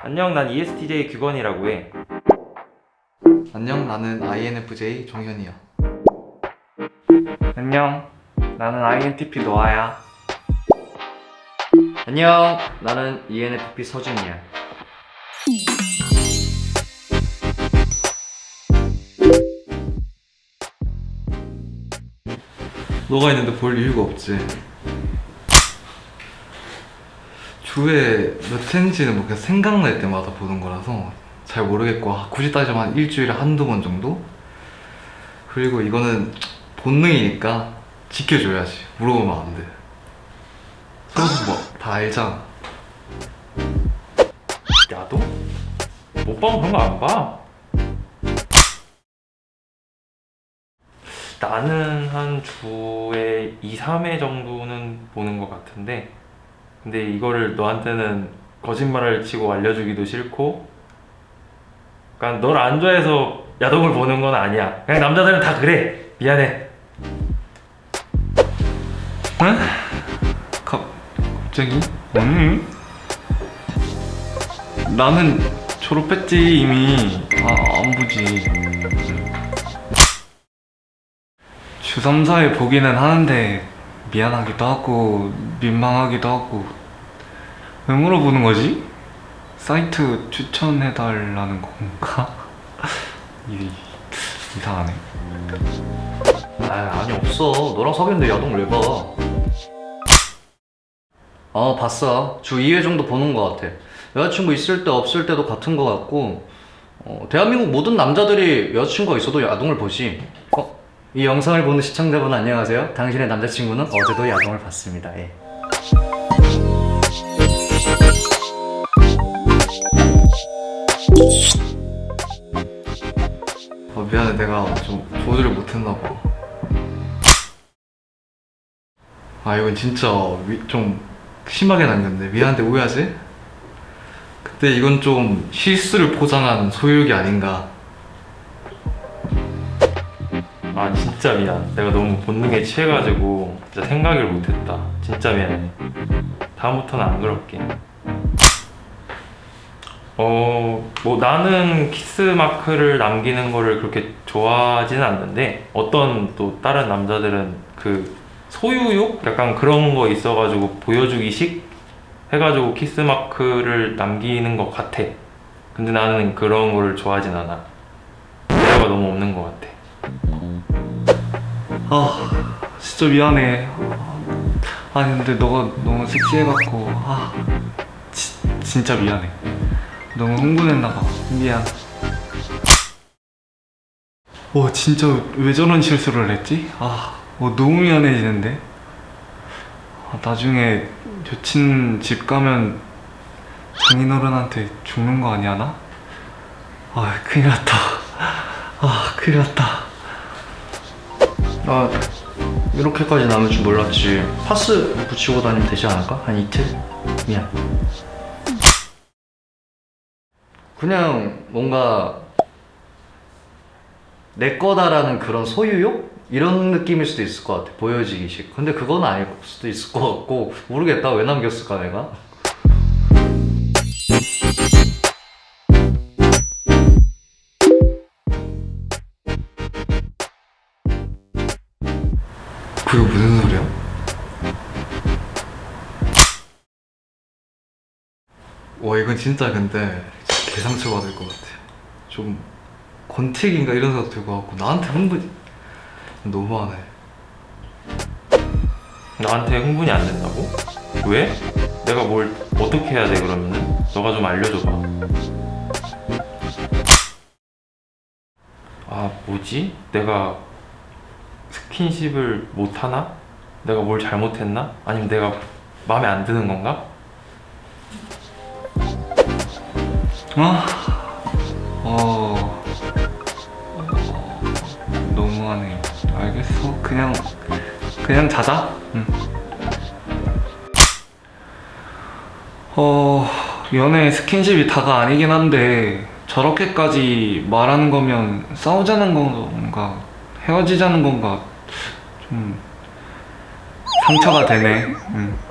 안녕, 난 ESTJ 규건이라고 해. 안녕 나는 INFJ 정현이야 안녕, 나는 INTP 노아야. 안녕, 나는 ENFP 서준이야. 너가 있는데 볼 이유가 없지 주에 몇 회인지는 뭐 그냥 생각날 때마다 보는 거라서 잘 모르겠고 아, 굳이 따지면 한 일주일에 한두 번 정도? 그리고 이거는 본능이니까 지켜줘야지 물어보면 안돼 그래서 뭐다 알잖아 야도? 오빠는 그런 거 안 봐. 나는 한 주에 2, 3회 정도는 보는 것 같은데 근데 이거를 너한테는 거짓말을 치고 알려주기도 싫고 그러니까 널 안 좋아해서 야동을 보는 건 아니야 그냥 남자들은 다 그래 미안해 응? 가, 갑자기? 음. 나는 졸업했지 이미 아 안 보지 주 3, 4회 보기는 하는데 미안하기도 하고 민망하기도 하고 왜 물어보는 거지? 사이트 추천해달라는 건가? 이, 이상하네 아, 아니 없어. 너랑 사귀었는데 야동을 왜 봐? 어, 봤어. 주 2회 정도 보는 것 같아. 여자친구 있을 때 없을 때도 같은 것 같고, 어, 대한민국 모든 남자들이 여자친구가 있어도 야동을 보지. 어, 이 영상을 보는 시청자분 안녕하세요. 당신의 남자친구는 어제도 야동을 봤습니다. 예. 아, 미안해 내가 좀 조절을 못했나 봐. 아 이건 진짜 위- 좀 심하게 남겼네. 미안한데 오해하지? 근데 이건 좀 실수를 포장한 소유욕이 아닌가. 아 진짜 미안 내가 너무 본능에 취해가지고 진짜 생각을 못했다 진짜 미안해 다음부터는 안 그럴게 어 뭐 나는 키스 마크를 남기는 거를 그렇게 좋아하지는 않는데 어떤 또 다른 남자들은 그 소유욕? 약간 그런 거 있어가지고 보여주기식? 해가지고 키스 마크를 남기는 것 같아. 근데 나는 그런 거를 좋아하진 않아. 대화가 너무 없는 것 같아. 아 진짜 미안해. 아니 근데 너가 너무 섹시해갖고 아 지, 진짜 미안해. 너무 흥분했나봐. 미안. 와 진짜 왜 저런 실수를 했지? 아 어, 너무 미안해지는데. 아, 나중에 여친 집 가면 장인어른한테 죽는 거 아니야 나? 아 큰일 났다. 아 큰일 났다. 아, 이렇게까지 남을 줄 몰랐지. 파스 붙이고 다니면 되지 않을까? 한 이틀? 미안. 그냥 뭔가 내 거다라는 그런 소유욕? 이런 느낌일 수도 있을 것 같아. 보여지기식. 근데 그건 아닐 수도 있을 것 같고, 모르겠다. 왜 남겼을까, 내가? 그게 무슨 소리야? 와 이건 진짜 근데 개상처 받을 것 같아. 좀 권태기인가 이런 생각 들고 갖고 나한테 흥분 너무하네. 나한테 흥분이 안 된다고? 왜? 내가 뭘 어떻게 해야 돼 그러면은? 너가 좀 알려줘봐. 아 뭐지? 내가 스킨십을 못 하나? 내가 뭘 잘못했나? 아니면 내가 마음에 안 드는 건가? 아, 어, 어, 너무하네. 알겠어. 그냥 그냥 자자. 응. 어, 연애 스킨십이 다가 아니긴 한데 저렇게까지 말하는 거면 싸우자는 건가 헤어지자는 건가 좀 상처가 되네. 응.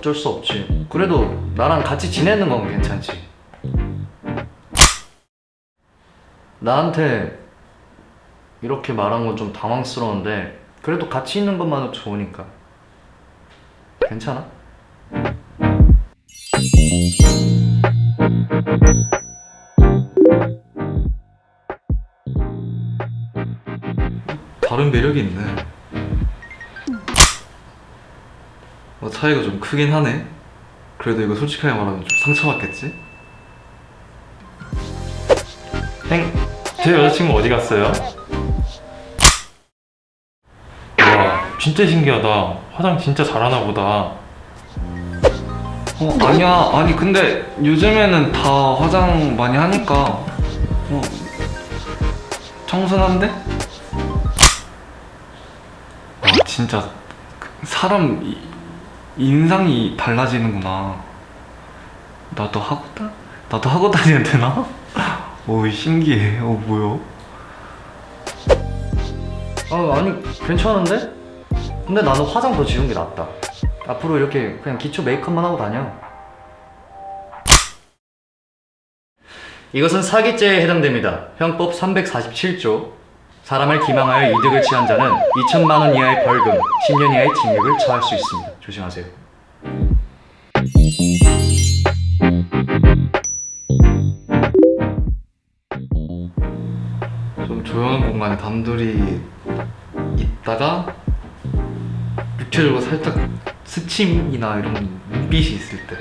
어쩔 수 없지. 그래도 나랑 같이 지내는 건 괜찮지. 나한테 이렇게 말한 건 좀 당황스러운데 그래도 같이 있는 것만은 좋으니까 괜찮아? 다른 매력이 있네. 뭐 차이가 좀 크긴 하네. 그래도 이거 솔직하게 말하면 좀 상처받겠지? 행, 제 여자친구 어디 갔어요? 와, 진짜 신기하다. 화장 진짜 잘하나 보다. 어 아니야 아니 근데 요즘에는 다 화장 많이 하니까 어 청순한데? 와 진짜 그 사람 이- 인상이 달라지는구나 나도 하고 다 나도 하고 다녀야 되나? 오 신기해 어 뭐야? 아 아니 괜찮은데? 근데 나는 화장 더 지운 게 낫다. 앞으로 이렇게 그냥 기초 메이크업만 하고 다녀. 이것은 사기죄에 해당됩니다. 형법 347조. 사람을 기망하여 이득을 취한 자는 2천만 원 이하의 벌금, 10년 이하의 징역을 처할 수 있습니다. 조심하세요. 좀 조용한 공간에 단둘이 있다가 육체적으로 살짝 스침이나 이런 눈빛이 있을 때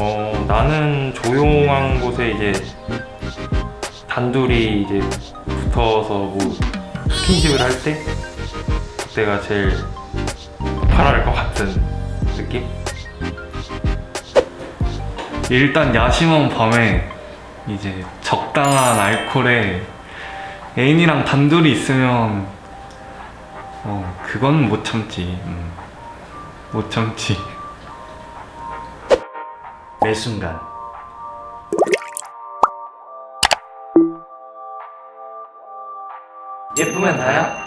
어, 나는 조용한 곳에 이제 단둘이 이제 붙어서 뭐 스킨십을 할 때 그때가 제일 팔할 것 같은 느낌? 일단 야심한 밤에 이제 적당한 알코올에 애인이랑 단둘이 있으면 어 그건 못 참지 음. 못 참지 매 순간. 예쁘면 다야?